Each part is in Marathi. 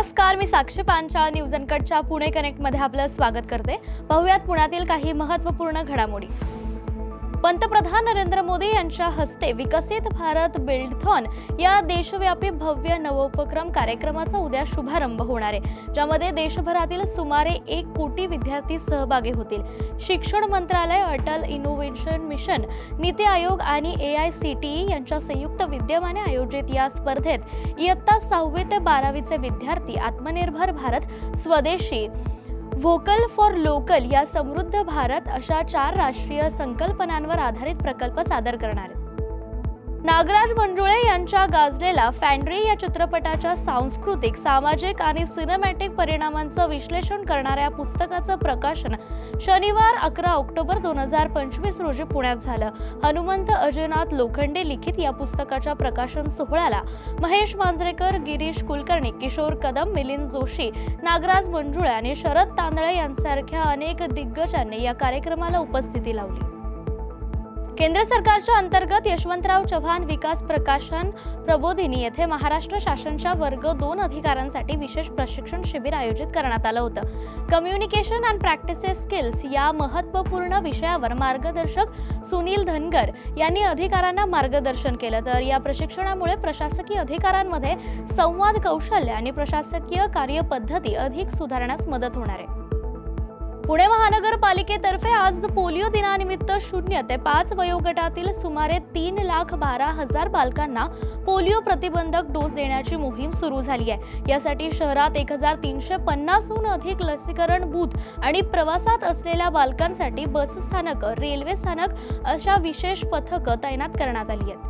नमस्कार मी साक्षी पांचाळ न्यूज अनकटच्या पुणे कनेक्टमध्ये आपलं स्वागत करते. पाहुयात पुण्यातील काही महत्त्वपूर्ण घडामोडी. पंतप्रधान नरेंद्र मोदी यांच्या हस्ते विकसित भारत बिल्डथॉन या देशव्यापी भव्य नवोपक्रम कार्यक्रमाचा उद्या शुभारंभ होणार आहे ज्यामध्ये देशभरातील सुमारे एक कोटी विद्यार्थी सहभागी होतील. शिक्षण मंत्रालय अटल इनोव्हेशन मिशन नीती आयोग आणि A I C T E यांच्या संयुक्त विद्यमाने आयोजित या स्पर्धेत इयत्ता सहावी ते बारावीचे विद्यार्थी आत्मनिर्भर भारत स्वदेशी व्होकल फॉर लोकल या समृद्ध भारत अशा चार राष्ट्रीय संकल्पनांवर आधारित प्रकल्प सादर करणार आहेत. नागराज मंजुळे यांच्या गाजलेला फॅन्ड्री या चित्रपटाच्या सांस्कृतिक सामाजिक आणि सिनेमॅटिक परिणामांचं विश्लेषण करणाऱ्या पुस्तकाचं प्रकाशन शनिवार अकरा ऑक्टोबर दोन हजार पंचवीस रोजी पुण्यात झालं. हनुमंत अजयनाथ लोखंडे लिखित या पुस्तकाच्या प्रकाशन सोहळ्याला महेश मांजरेकर गिरीश कुलकर्णी किशोर कदम मिलिंद जोशी नागराज मंजुळे आणि शरद तांदळे यांसारख्या अनेक दिग्गजांनी या कार्यक्रमाला उपस्थिती लावली. केंद्र सरकारच्या अंतर्गत यशवंतराव चव्हाण विकास प्रकाशन प्रबोधिनी येथे महाराष्ट्र शासनच्या वर्ग दोन अधिकाऱ्यांसाठी विशेष प्रशिक्षण शिबिर आयोजित करण्यात आलं होतं. कम्युनिकेशन अँड प्रॅक्टिसेस स्किल्स या महत्त्वपूर्ण विषयावर मार्गदर्शक सुनील धनगर यांनी अधिकाऱ्यांना मार्गदर्शन केलं. तर या प्रशिक्षणामुळे प्रशासकीय अधिकाऱ्यांमध्ये संवाद कौशल्य आणि प्रशासकीय कार्यपद्धती अधिक सुधारण्यास मदत होणार आहे. पुणे महानगरपालिकेतर्फे आज पोलिओ दिनानिमित्त शून्य ते पाच वयोगटातील सुमारे तीन लाख बारा हजार बालकांना पोलिओ प्रतिबंधक डोस देण्याची मोहीम सुरू झाली आहे. यासाठी शहरात एक हजार तीनशे पन्नासहून अधिक लसीकरण बूथ आणि प्रवासात असलेल्या बालकांसाठी बस स्थानक रेल्वे स्थानक अशा विशेष पथकं तैनात करण्यात आली आहेत.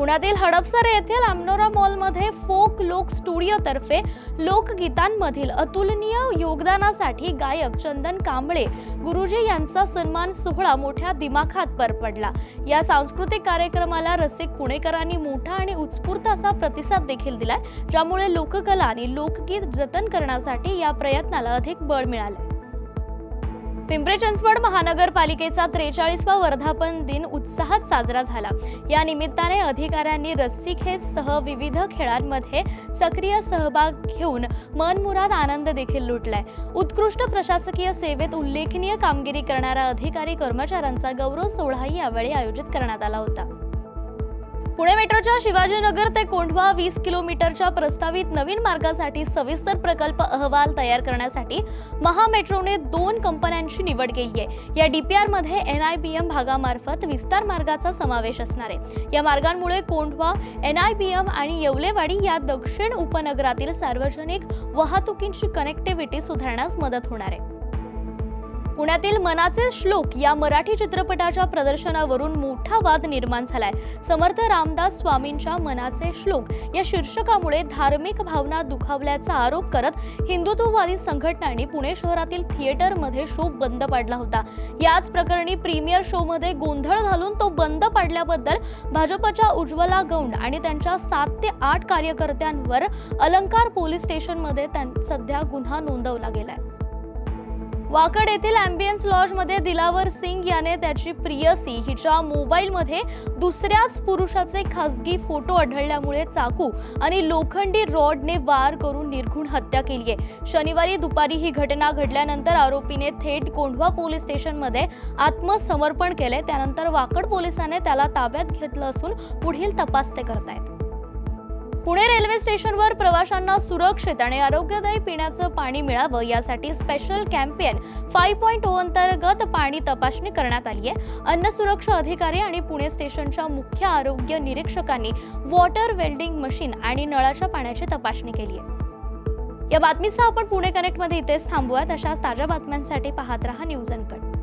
पुण्यातील हडपसर येथील आमनोरा मॉलमध्ये फोक लोक स्टुडिओतर्फे लोकगीतांमधील अतुलनीय योगदानासाठी गायक चंदन कांबळे गुरुजी यांचा सन्मान सोहळा मोठ्या दिमाखात पर पडला या सांस्कृतिक कार्यक्रमाला रसिक पुणेकरांनी मोठा आणि उत्स्फूर्त असा प्रतिसाद देखील दिलाय ज्यामुळे लोककला आणि लोकगीत जतन करण्यासाठी या प्रयत्नाला अधिक बळ मिळाले. पिंपरी चिंचवड महानगरपालिकेचा त्रेचाळीसवा वर्धापन दिन उत्साहात साजरा झाला. या निमित्ताने अधिकाऱ्यांनी रस्सीखेचसह विविध खेळांमध्ये सक्रिय सहभाग घेऊन मनमुराद आनंद देखील लुटलाय. उत्कृष्ट प्रशासकीय सेवेत उल्लेखनीय कामगिरी करणाऱ्या अधिकारी कर्मचाऱ्यांचा गौरव सोहळाही यावेळी आयोजित करण्यात आला होता. पुणे मेट्रोच्या शिवाजीनगर ते कोंढवा वीस किलोमीटरच्या प्रस्तावित नवीन मार्गासाठी सविस्तर प्रकल्प अहवाल तयार करण्यासाठी महामेट्रोने दोन कंपन्यांची निवड केली आहे. या डीपीआरमध्ये एन आय बी एम भागामार्फत विस्तार मार्गाचा समावेश असणार आहे. या मार्गांमुळे Kondhwa N I B M आणि येवलेवाडी या दक्षिण उपनगरातील सार्वजनिक वाहतुकींची कनेक्टिव्हिटी सुधारण्यास मदत होणार आहे. पुण्यातील मनाचे श्लोक या मराठी चित्रपटाच्या प्रदर्शनावरून मोठा वाद निर्माण झालाय. समर्थ रामदास स्वामींच्या मनाचे श्लोक या शीर्षकामुळे धार्मिक भावना दुखावल्याचा आरोप करत हिंदुत्ववादी संघटनांनी पुणे शहरातील थिएटरमध्ये शो बंद पाडला होता. याच प्रकरणी प्रीमियर शोमध्ये गोंधळ घालून तो बंद पाडल्याबद्दल भाजपच्या उज्ज्वला गौंड आणि त्यांच्या सात ते आठ कार्यकर्त्यांवर अलंकार पोलीस स्टेशनमध्ये त्यां- सध्या गुन्हा नोंदवला गेलाय. वाकड येथील अँबियन्स लॉजमध्ये दिलावर सिंग याने त्याची प्रियसी हिच्या मोबाईलमध्ये दुसऱ्याच पुरुषाचे खासगी फोटो आढळल्यामुळे चाकू आणि लोखंडी रॉडने वार करून निर्घुण हत्या केली आहे. शनिवारी दुपारी ही घटना घडल्यानंतर आरोपीने थेट कोंढवा पोलीस स्टेशनमध्ये आत्मसमर्पण केले त्यानंतर वाकड पोलिसांनी त्याला ताब्यात घेतलं असून पुढील तपास ते करतायत. पुणे रेल्वे स्टेशनवर प्रवाशांना सुरक्षित आणि आरोग्यदायी पिण्याचं पाणी मिळावं यासाठी special campaign five point O अंतर्गत पाणी तपासणी करण्यात आली आहे. अन्न सुरक्षा अधिकारी आणि पुणे स्टेशनच्या मुख्य आरोग्य निरीक्षकांनी वॉटर वेल्डिंग मशीन आणि नळाच्या पाण्याची तपासणी केली आहे. या बातमीसह आपण पुणे कनेक्टमध्ये इथेच थांबूयात. अशाच ताज्या बातम्यांसाठी पाहत रहा न्यूज अनकट.